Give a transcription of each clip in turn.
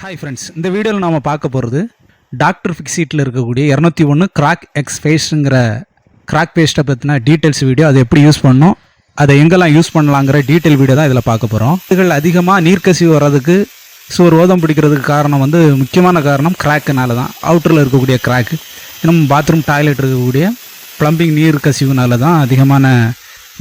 Hi friends இந்த வீடியோவில் நாம் பார்க்க போகிறது டாக்டர் ஃபிக்ஸீட்டில் இருக்கக்கூடிய இரநூத்தி ஒன்று கிராக் எக்ஸ் ஃபேஸுங்கிற கிராக் பேஸ்ட்டை பற்றின டீட்டெயில்ஸ் வீடியோ அதை எப்படி யூஸ் பண்ணணும்? அதை எங்கெல்லாம் யூஸ் பண்ணலாங்கிற டீட்டெயில் வீடியோ தான் இதில் பார்க்க போகிறோம் இதுகள் அதிகமாக நீர்க்கசிவு வர்றதுக்கு சோர் ஓதம் பிடிக்கிறதுக்கு காரணம் வந்து முக்கியமான காரணம் கிராக்குனால தான். அவுட்டரில் இருக்கக்கூடிய கிராக்கு இன்னும் பாத்ரூம் டாய்லெட் இருக்கக்கூடிய ப்ளம்பிங் நீர் கசிவுனால தான் அதிகமான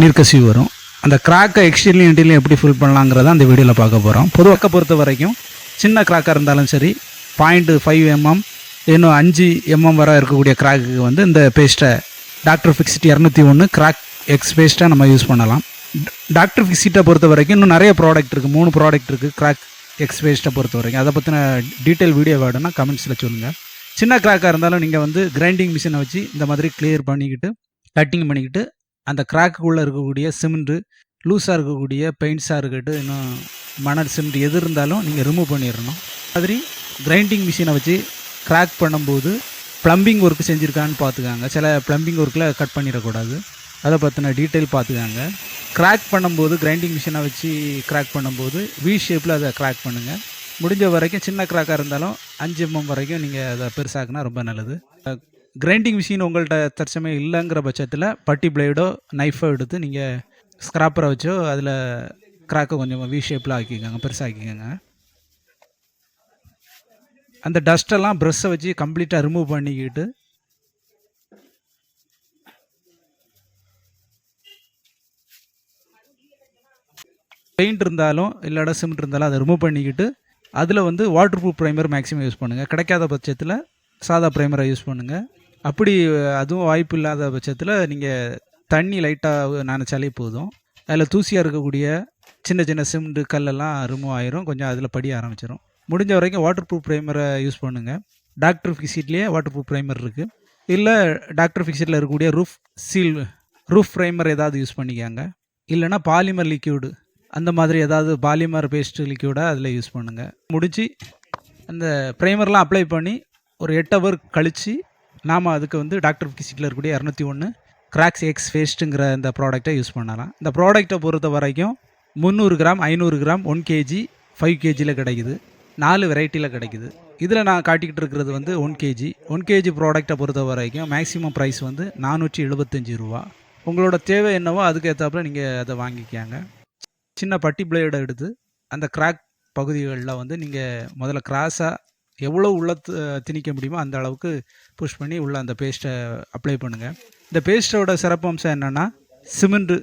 நீர்க்கசிவு வரும். அந்த கிராக்கை எக்ஸ்டீரியல் இன்டீரியல் எப்படி ஃபில் பண்ணலாங்கிறத அந்த வீடியோவில் பார்க்க போகிறோம் பொதுவாக பொறுத்த வரைக்கும் சின்ன கிராக்காக இருந்தாலும் சரி பாயிண்ட் ஃபைவ் எம்எம் இன்னும் அஞ்சு எம்எம் வர இருக்கக்கூடிய கிராக்குக்கு வந்து இந்த பேஸ்ட்டை டாக்டர் ஃபிக்ஸிட் இரநூத்தி ஒன்று கிராக் எக்ஸ் பேஸ்ட்டை நம்ம யூஸ் பண்ணலாம். டாக்டர் ஃபிக்ஸிட்டை பொறுத்த வரைக்கும் இன்னும் நிறைய ப்ராடக்ட் இருக்குது மூணு ப்ராடக்ட் இருக்குது கிராக் எக்ஸ் பேஸ்ட்டை பொறுத்த வரைக்கும். அதை பற்றின டீட்டெயில் வீடியோ வேணும்னா கமெண்ட்ஸில் சொல்லுங்கள் சின்ன கிராக்காக இருந்தாலும் நீங்கள் வந்து கிரைண்டிங் மிஷினை வச்சு இந்த மாதிரி கிளியர் பண்ணிக்கிட்டு கட்டிங் பண்ணிக்கிட்டு அந்த கிராக்குள்ளே இருக்கக்கூடிய சிமெண்ட்டு லூஸாக இருக்கக்கூடிய பெயிண்ட்ஸாக இருக்கட்டும் இன்னும் மணல் சிமெண்ட் எது இருந்தாலும் நீங்கள் ரிமூவ் பண்ணிடணும். மாதிரி கிரைண்டிங் மிஷினை வச்சு கிராக் பண்ணும்போது ப்ளம்பிங் ஒர்க் செஞ்சுருக்கான்னு பார்த்துக்காங்க. சில ப்ளம்பிங் ஒர்க்கில் கட் பண்ணிடக்கூடாது. அதை பற்றின டீட்டெயில் பார்த்துக்காங்க. கிராக் பண்ணும்போது கிரைண்டிங் மிஷினை வச்சு கிராக் பண்ணும்போது வி ஷேப்பில் அதை கிராக் பண்ணுங்கள் முடிஞ்ச வரைக்கும் சின்ன கிராக்காக இருந்தாலும் அஞ்சு எம்எம் வரைக்கும் நீங்கள் அதை பெருசாக்குனா ரொம்ப நல்லது. கிரைண்டிங் மிஷின் உங்கள்கிட்ட தற்சமயம் இல்லைங்கிற பட்சத்தில் பட்டி பிளேடோ நைஃபோ எடுத்து நீங்கள் ஸ்க்ராப்பரை வச்சோ அதில் க்ராக்கை கொஞ்சம் வி ஷேப்பில் ஆக்கிக்கோங்க. பெருசாக்கிக்கோங்க அந்த டஸ்ட்டெல்லாம் ப்ரெஷ்ஷை வச்சு கம்ப்ளீட்டாக ரிமூவ் பண்ணிக்கிட்டு பெயிண்ட் இருந்தாலும் இல்லாட சிமெண்ட் இருந்தாலும் அதை ரிமூவ் பண்ணிக்கிட்டு அதில் வந்து water proof primer maximum use பண்ணுங்கள் கிடைக்காத பட்சத்தில் சாதா ப்ரைமரை யூஸ் பண்ணுங்கள் அப்படி அதுவும் வாய்ப்பு இல்லாத பட்சத்தில் நீங்கள் தண்ணி லைட்டாக நினச்சாலே போதும். அதில் தூசியாக இருக்கக்கூடிய சின்ன சின்ன சிமெண்ட் கல்லெல்லாம் ரிமூவ் ஆயிரும். கொஞ்சம் அதில் படிய ஆரம்பிச்சிடும் முடிஞ்ச வரைக்கும் வாட்டர் ப்ரூஃப் ப்ரைமரை யூஸ் பண்ணுங்கள் டாக்டர் ஃபிக்ஸிட்லேயே வாட்டர் ப்ரூஃப் ப்ரைமர் இருக்குது இல்லை டாக்டர் ஃபிக்ஸிட்டில் இருக்கக்கூடிய ரூஃப் சீல் ரூஃப் ப்ரைமர் ஏதாவது யூஸ் பண்ணிக்கோங்க. இல்லைனா பாலிமர் லிக்யூடு அந்த மாதிரி ஏதாவது பாலிமர் பேஸ்ட் லிக்யூடாக அதில் யூஸ் பண்ணுங்கள் முடித்து அந்த ப்ரைமர்லாம் அப்ளை பண்ணி ஒரு எட்டு ஹவர் கழித்து நாம் அதுக்கு வந்து டாக்டர் ஃபிக்ஸிட்டில் இருக்கக்கூடிய இரநூத்தி ஒன்று கிராக்ஸ் எக்ஸ் ஃபேஸ்ட்டுங்கிற இந்த ப்ராடக்ட்டை யூஸ் பண்ணலாம். இந்த ப்ராடக்ட்டை பொறுத்த வரைக்கும் முந்நூறு கிராம் ஐநூறு கிராம் ஒன் கேஜி ஃபைவ் கேஜியில் கிடைக்குது. நாலு வெரைட்டியில் கிடைக்குது. இதில் நான் காட்டிக்கிட்டு இருக்கிறது வந்து ஒன் கேஜி. ஒன் கேஜி ப்ராடக்ட்டை பொறுத்த வரைக்கும் மேக்ஸிமம் ப்ரைஸ் வந்து நானூற்றி எழுபத்தஞ்சி ரூபா. உங்களோட தேவை என்னவோ அதுக்கு ஏற்றாப்புல நீங்கள் அதை வாங்கிக்காங்க. சின்ன பட்டி பிளேடை எடுத்து அந்த கிராக் பகுதிகளில் வந்து நீங்கள் முதல்ல கிராஸாக எவ்வளோ உள்ள திணிக்க முடியுமோ அந்த அளவுக்கு புஷ் பண்ணி உள்ள அந்த பேஸ்ட்டை அப்ளை பண்ணுங்கள் இந்த பேஸ்ட்டோட சிறப்பம்சம் என்னென்னா சிமெண்ட்டு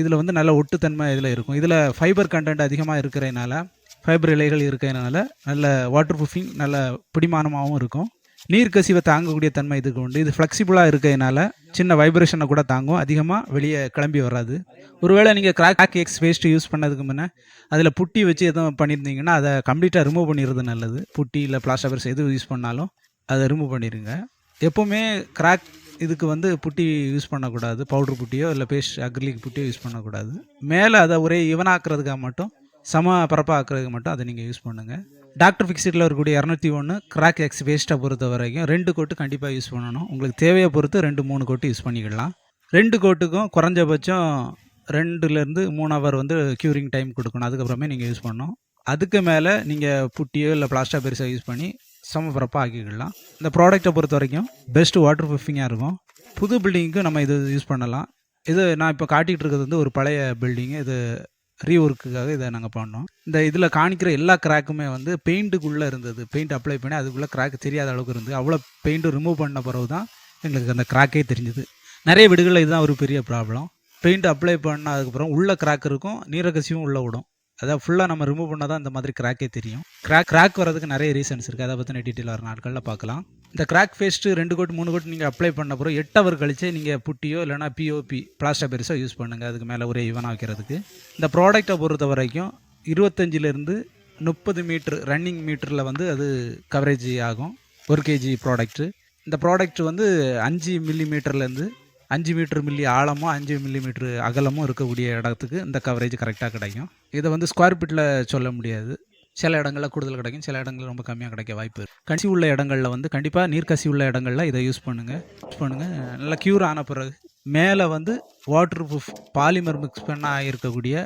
இதில் வந்து நல்ல ஒட்டுத்தன்மை இதில் இருக்கும். இதில் ஃபைபர் கண்டென்ட் அதிகமாக இருக்கிறதுனால ஃபைபர் இலைகள் இருக்கிறதுனால நல்ல வாட்டர் ப்ரூஃபிங் நல்ல பிடிமானமாகவும் இருக்கும். நீர் கசிவை தாங்கக்கூடிய தன்மை இதுக்கு உண்டு. இது ஃப்ளெக்சிபிளாக இருக்கிறதுனால சின்ன வைப்ரேஷனை கூட தாங்கும். அதிகமாக வெளியே கிளம்பி வராது. ஒருவேளை நீங்கள் கிராக் எக்ஸ் வேஸ்ட் யூஸ் பண்ணதுக்கு முன்னே அதில் புட்டி வச்சு எதுவும் பண்ணியிருந்தீங்கன்னா அதை கம்ப்ளீட்டாக ரிமூவ் பண்ணிடுறது நல்லது. புட்டி இல்லை பிளாஸ்டர்ஸ் எது யூஸ் பண்ணாலும் அதை ரிமூவ் பண்ணிடுங்க. எப்போவுமே கிராக் இதுக்கு வந்து புட்டி யூஸ் பண்ணக்கூடாது. பவுடர் புட்டியோ இல்லை பேஸ்ட் அக்ரிலிக் புட்டியோ யூஸ் பண்ணக்கூடாது. மேலே அதை ஒரே இவனாக்குறதுக்காக மட்டும் சம பரப்பாக ஆக்குறதுக்கு மட்டும் அதை நீங்கள் யூஸ் பண்ணுங்கள் டாக்டர் ஃபிக்ஸிட்டில் இருக்கக்கூடிய இரநூத்தி ஒன்று கிராக் எக்ஸ் வேஸ்ட்டை பொறுத்த வரைக்கும் ரெண்டு கோட்டு கண்டிப்பாக யூஸ் பண்ணணும். உங்களுக்கு தேவையை பொறுத்து ரெண்டு மூணு கோட்டு யூஸ் பண்ணிக்கலாம். ரெண்டு கோட்டுக்கும் குறைஞ்சபட்சம் ரெண்டுலேருந்து மூணு ஹவர் வந்து க்யூரிங் டைம் கொடுக்கணும். அதுக்கப்புறமே நீங்கள் யூஸ் பண்ணணும். அதுக்கு மேலே நீங்கள் புட்டியோ இல்லை பிளாஸ்டா பெருசாக யூஸ் பண்ணி சமபரப்பாக ஆக்கிக்கலாம் இந்த ப்ராடக்ட்டை பொறுத்த வரைக்கும் பெஸ்ட் வாட்டர் ப்ரூஃபிங்காக இருக்கும். புது பில்டிங்க்கு நம்ம இது யூஸ் பண்ணலாம். இது நான் இப்போ காட்டிகிட்டு இருக்கிறது வந்து ஒரு பழைய பில்டிங்கு இது ரீஒர்க்குக்காக இதை நாங்கள் பண்ணோம். இந்த இதில் காணிக்கிற எல்லா கிராக்குமே வந்து பெயிண்ட்டுக்குள்ளே இருந்தது. பெயிண்ட் அப்ளை பண்ணி அதுக்குள்ளே கிராக் தெரியாத அளவுக்கு இருந்தது. அவ்வளோ பெயிண்ட்டு ரிமூவ் பண்ண பிறகு தான் எங்களுக்கு அந்த கிராக்கே தெரிஞ்சுது. நிறைய வீடுகளில் இதுதான் ஒரு பெரிய ப்ராப்ளம் பெயிண்ட் அப்ளை பண்ணதுக்கப்புறம் உள்ள கிராக் இருக்கும். நீரகசியும் உள்ளே விடும் அதாவது ஃபுல்லாக நம்ம ரிமூவ் பண்ணால் தான் இந்த மாதிரி கிராக்கே தெரியும். கிராக் கிராக் வரதுக்கு நிறைய ரீசன்ஸ் இருக்குது அதை பற்றின டீட்டெயில் வர நாட்களில் பார்க்கலாம். இந்த கிராக் ஃபேஸ்ட்டு ரெண்டு கோட் மூணு கோட் நீங்கள் அப்ளை பண்ண அப்புறம் எட்டு அவர் கழிச்சு நீங்கள் புட்டியோ இல்லைனா பிஓபி பிளாஸ்டர் பெருசோ யூஸ் பண்ணுங்கள் அதுக்கு மேலே ஒரே ஈவனாக வைக்கிறதுக்கு இந்த ப்ராடக்ட்டை பொறுத்த வரைக்கும் இருபத்தஞ்சிலேருந்து முப்பது மீட்ரு ரன்னிங் மீட்டரில் வந்து அது கவரேஜ் ஆகும். ஒரு கேஜி ப்ராடக்ட்டு இந்த ப்ராடக்ட் வந்து அஞ்சு மில்லி மீட்டர்லேருந்து அஞ்சு மீட்ரு மில்லி ஆழமும் அஞ்சு மில்லி மீட்ரு அகலமும் இருக்கக்கூடிய இடத்துக்கு இந்த கவரேஜ் கரெக்டாக கிடைக்கும். இதை வந்து ஸ்கொயர் ஃபீட்டில் சொல்ல முடியாது. சில இடங்களில் கூடுதல் கிடைக்கும். சில இடங்களில் ரொம்ப கம்மியாக கிடைக்க வாய்ப்பு இருக்குது கசி உள்ள இடங்களில் வந்து கண்டிப்பாக நீர்க்கசி உள்ள இடங்களில் இதை யூஸ் பண்ணுங்கள் யூஸ் பண்ணுங்கள் நல்லா க்யூர் ஆன பிறகு மேலே வந்து வாட்டர் ப்ரூஃப் பாலிமர் மிக்ஸ் பண்ண இருக்கக்கூடிய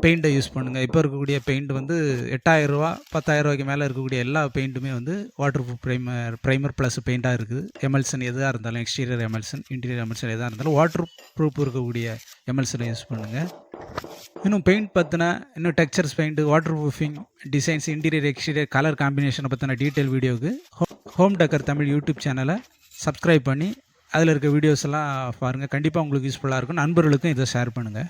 பெயிண்ட்டை யூஸ் பண்ணுங்கள் இப்போ இருக்கக்கூடிய பெயிண்ட் வந்து எட்டாயிரரூவா பத்தாயிரரூவாய்க்கு மேலே இருக்கக்கூடிய எல்லா பெயிண்ட்டுமே வந்து water proof primer primer plus பெயிண்ட்டாக இருக்குது. எமல்சன் எதாக இருந்தாலும் எக்ஸ்டீரியர் எமல்சன் இன்டீரியர் எமல்சன் எதாக இருந்தாலும் வாட்டர் ப்ரூஃப் இருக்கக்கூடிய எமல்சனை யூஸ் பண்ணுங்கள் இன்னும் பெயிண்ட் பற்றின இன்னும் textures paint waterproofing designs interior exterior colour காம்பினேஷனை பற்றின டீட்டெயில் வீடியோவுக்கு ஹோம் டெக்கர் தமிழ் யூடியூப் சேனலை சப்ஸ்கிரைப் பண்ணி அதில் இருக்க வீடியோஸ் எல்லாம் பாருங்கள் கண்டிப்பாக உங்களுக்கு யூஸ்ஃபுல்லாக இருக்கும். நண்பர்களுக்கும் இதை ஷேர் பண்ணுங்கள்